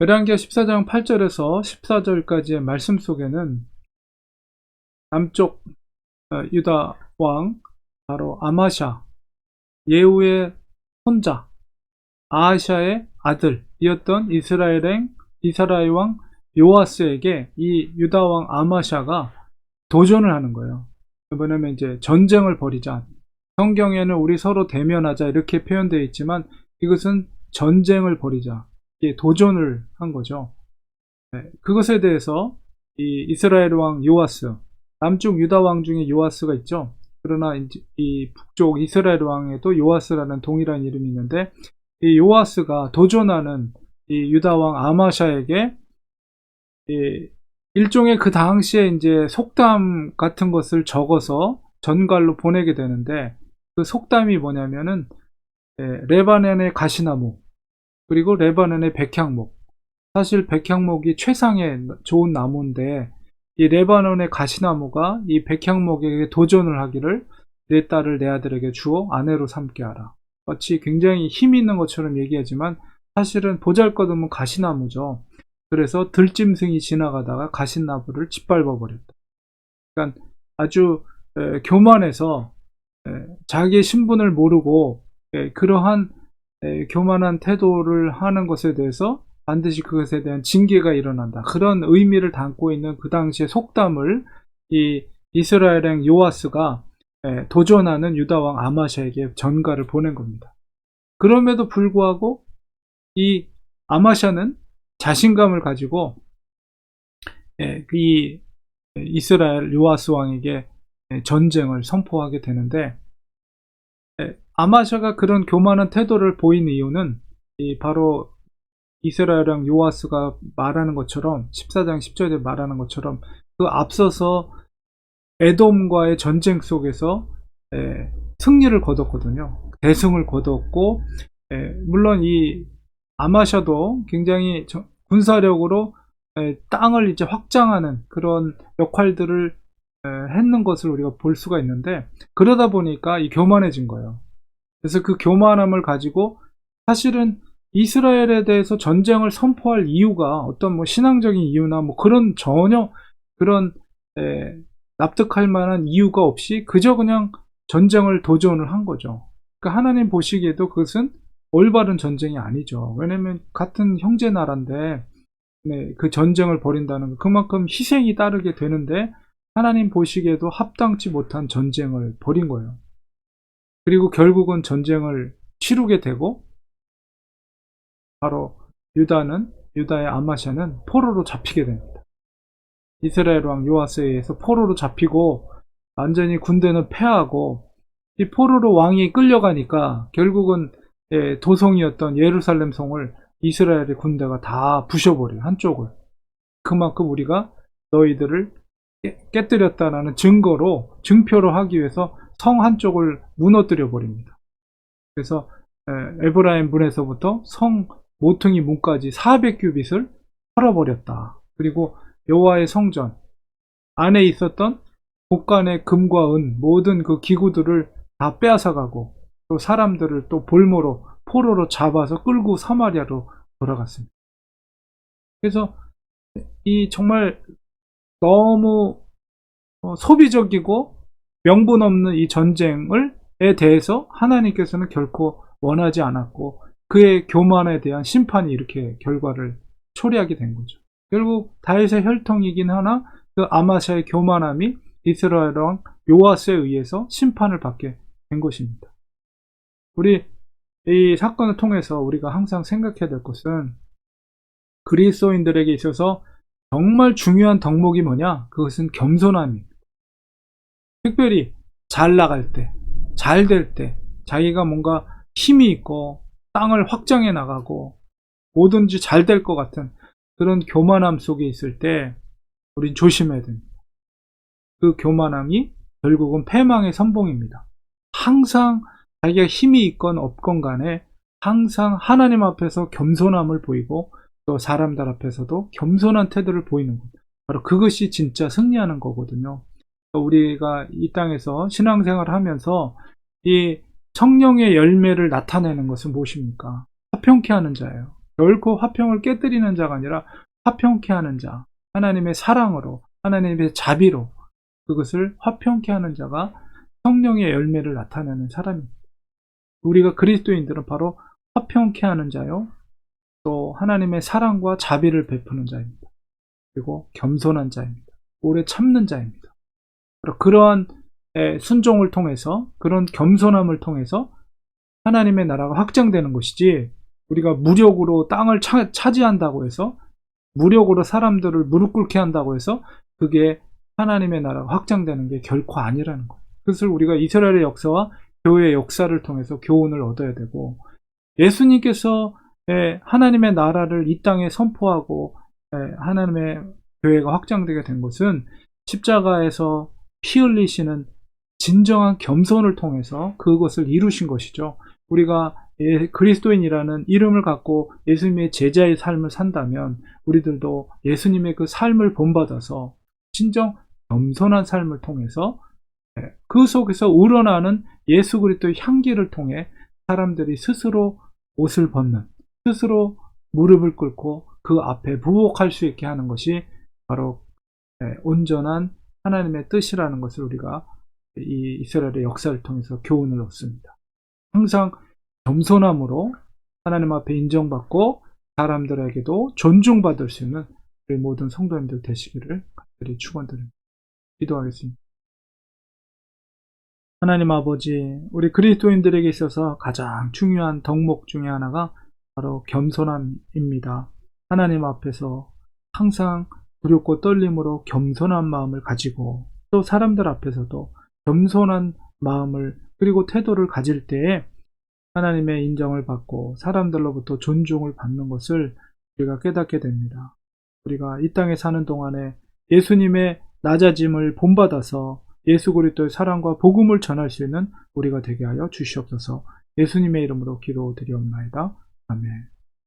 열왕기하 14장 8절에서 14절까지의 말씀 속에는 남쪽 어, 유다 왕 바로 아마샤 예후의 손자 아하샤의 아들이었던 이스라엘행 이스라엘 왕 요아스에게 이 유다 왕 아마샤가 도전을 하는 거예요. 뭐냐면 이제 전쟁을 벌이자. 성경에는 우리 서로 대면하자 이렇게 표현되어 있지만 이것은 전쟁을 벌이자. 도전을 한 거죠. 네, 그것에 대해서 이 이스라엘 왕 요아스, 남쪽 유다 왕 중에 요아스가 있죠. 그러나 이 북쪽 이스라엘 왕에도 요아스라는 동일한 이름이 있는데 이 요아스가 도전하는 이 유다 왕 아마샤에게 이 일종의 그 당시에 이제 속담 같은 것을 적어서 전갈로 보내게 되는데 그 속담이 뭐냐면은 예, 레바논의 가시나무 그리고 레바논의 백향목. 사실 백향목이 최상의 좋은 나무인데 이 레바논의 가시나무가 이 백향목에게 도전을 하기를 내 딸을 내 아들에게 주어 아내로 삼게 하라. 마치 굉장히 힘이 있는 것처럼 얘기하지만 사실은 보잘것없는 가시나무죠. 그래서 들짐승이 지나가다가 가시나무를 짓밟아 버렸다. 그러니까 아주 에, 교만해서 에, 자기의 신분을 모르고 에, 그러한 교만한 태도를 하는 것에 대해서 반드시 그것에 대한 징계가 일어난다. 그런 의미를 담고 있는 그 당시의 속담을 이 이스라엘행 요아스가 도전하는 유다왕 아마샤에게 전가를 보낸 겁니다. 그럼에도 불구하고 이 아마샤는 자신감을 가지고 예, 이 이스라엘 요아스 왕에게 전쟁을 선포하게 되는데 예, 아마샤가 그런 교만한 태도를 보인 이유는 바로 이스라엘 왕 요아스가 말하는 것처럼 14장 10절에 말하는 것처럼 그 앞서서 에돔과의 전쟁 속에서 예, 승리를 거뒀거든요. 대승을 거뒀고 물론 이 아마샤도 굉장히 군사력으로 땅을 이제 확장하는 그런 역할들을 했는 것을 우리가 볼 수가 있는데 그러다 보니까 이 교만해진 거예요. 그래서 그 교만함을 가지고 사실은 이스라엘에 대해서 전쟁을 선포할 이유가 어떤 뭐 신앙적인 이유나 뭐 그런 전혀 그런 에, 납득할 만한 이유가 없이 그저 그냥 전쟁을 도전을 한 거죠. 그러니까 하나님 보시기에도 그것은 올바른 전쟁이 아니죠. 왜냐면 같은 형제 나라인데 네, 그 전쟁을 벌인다는 거 그만큼 희생이 따르게 되는데 하나님 보시기에도 합당치 못한 전쟁을 벌인 거예요. 그리고 결국은 전쟁을 치르게 되고 바로 유다는 유다의 아마샤는 포로로 잡히게 됩니다. 이스라엘 왕 요아스에 의해서 포로로 잡히고 완전히 군대는 패하고 이 포로로 왕이 끌려가니까 결국은 예, 도성이었던 예루살렘 성을 이스라엘의 군대가 다 부셔버려요. 한쪽을. 그만큼 우리가 너희들을 깨뜨렸다는 증거로, 증표로 하기 위해서 성 한쪽을 무너뜨려 버립니다. 그래서 에브라임 문에서부터 성 모퉁이 문까지 400규빗을 털어버렸다. 그리고 여호와의 성전 안에 있었던 곡간의 금과 은 모든 그 기구들을 다 빼앗아가고 또 사람들을 또 볼모로 포로로 잡아서 끌고 사마리아로 돌아갔습니다. 그래서 이 정말 너무 어, 소비적이고 명분 없는 이 전쟁을 에 대해서 하나님께서는 결코 원하지 않았고 그의 교만에 대한 심판이 이렇게 결과를 초래하게 된 거죠. 결국 다윗의 혈통이긴 하나 그 아마샤의 교만함이 이스라엘 왕 요아스에 의해서 심판을 받게 된 것입니다. 우리 이 사건을 통해서 우리가 항상 생각해야 될 것은 그리스도인들에게 있어서 정말 중요한 덕목이 뭐냐? 그것은 겸손함입니다. 특별히 잘 나갈 때, 잘 될 때, 자기가 뭔가 힘이 있고 땅을 확장해 나가고 뭐든지 잘 될 것 같은 그런 교만함 속에 있을 때 우린 조심해야 됩니다. 그 교만함이 결국은 패망의 선봉입니다. 항상 자기가 힘이 있건 없건 간에 항상 하나님 앞에서 겸손함을 보이고 또 사람들 앞에서도 겸손한 태도를 보이는 것. 바로 그것이 진짜 승리하는 거거든요. 우리가 이 땅에서 신앙생활을 하면서 이 성령의 열매를 나타내는 것은 무엇입니까? 화평케 하는 자예요. 결코 화평을 깨뜨리는 자가 아니라 화평케 하는 자, 하나님의 사랑으로, 하나님의 자비로 그것을 화평케 하는 자가 성령의 열매를 나타내는 사람입니다. 우리가 그리스도인들은 바로 화평케 하는 자요, 또 하나님의 사랑과 자비를 베푸는 자입니다. 그리고 겸손한 자입니다. 오래 참는 자입니다. 그러한 에, 순종을 통해서, 그런 겸손함을 통해서 하나님의 나라가 확장되는 것이지, 우리가 무력으로 땅을 차, 차지한다고 해서, 무력으로 사람들을 무릎 꿇게 한다고 해서, 그게 하나님의 나라가 확장되는 게 결코 아니라는 거예요. 그것을 우리가 이스라엘의 역사와 교회의 역사를 통해서 교훈을 얻어야 되고, 예수님께서 에, 하나님의 나라를 이 땅에 선포하고 에, 하나님의 교회가 확장되게 된 것은 십자가에서 피 흘리시는 진정한 겸손을 통해서 그것을 이루신 것이죠. 우리가 예- 그리스도인이라는 이름을 갖고 예수님의 제자의 삶을 산다면 우리들도 예수님의 그 삶을 본받아서 진정 겸손한 삶을 통해서 예, 그 속에서 우러나는 예수 그리스도의 향기를 통해 사람들이 스스로 옷을 벗는 스스로 무릎을 꿇고 그 앞에 부복할 수 있게 하는 것이 바로 예, 온전한 하나님의 뜻이라는 것을 우리가 이 이스라엘의 역사를 통해서 교훈을 얻습니다. 항상 겸손함으로 하나님 앞에 인정받고 사람들에게도 존중받을 수 있는 우리 모든 성도님들 되시기를 간절히 축원드립니다. 기도하겠습니다. 하나님 아버지, 우리 그리스도인들에게 있어서 가장 중요한 덕목 중에 하나가 바로 겸손함입니다. 하나님 앞에서 항상 두렵고 떨림으로 겸손한 마음을 가지고 또 사람들 앞에서도 겸손한 마음을 그리고 태도를 가질 때에 하나님의 인정을 받고 사람들로부터 존중을 받는 것을 우리가 깨닫게 됩니다. 우리가 이 땅에 사는 동안에 예수님의 낮아짐을 본받아서 예수 그리스도의 사랑과 복음을 전할 수 있는 우리가 되게 하여 주시옵소서. 예수님의 이름으로 기도드리옵나이다. 아멘.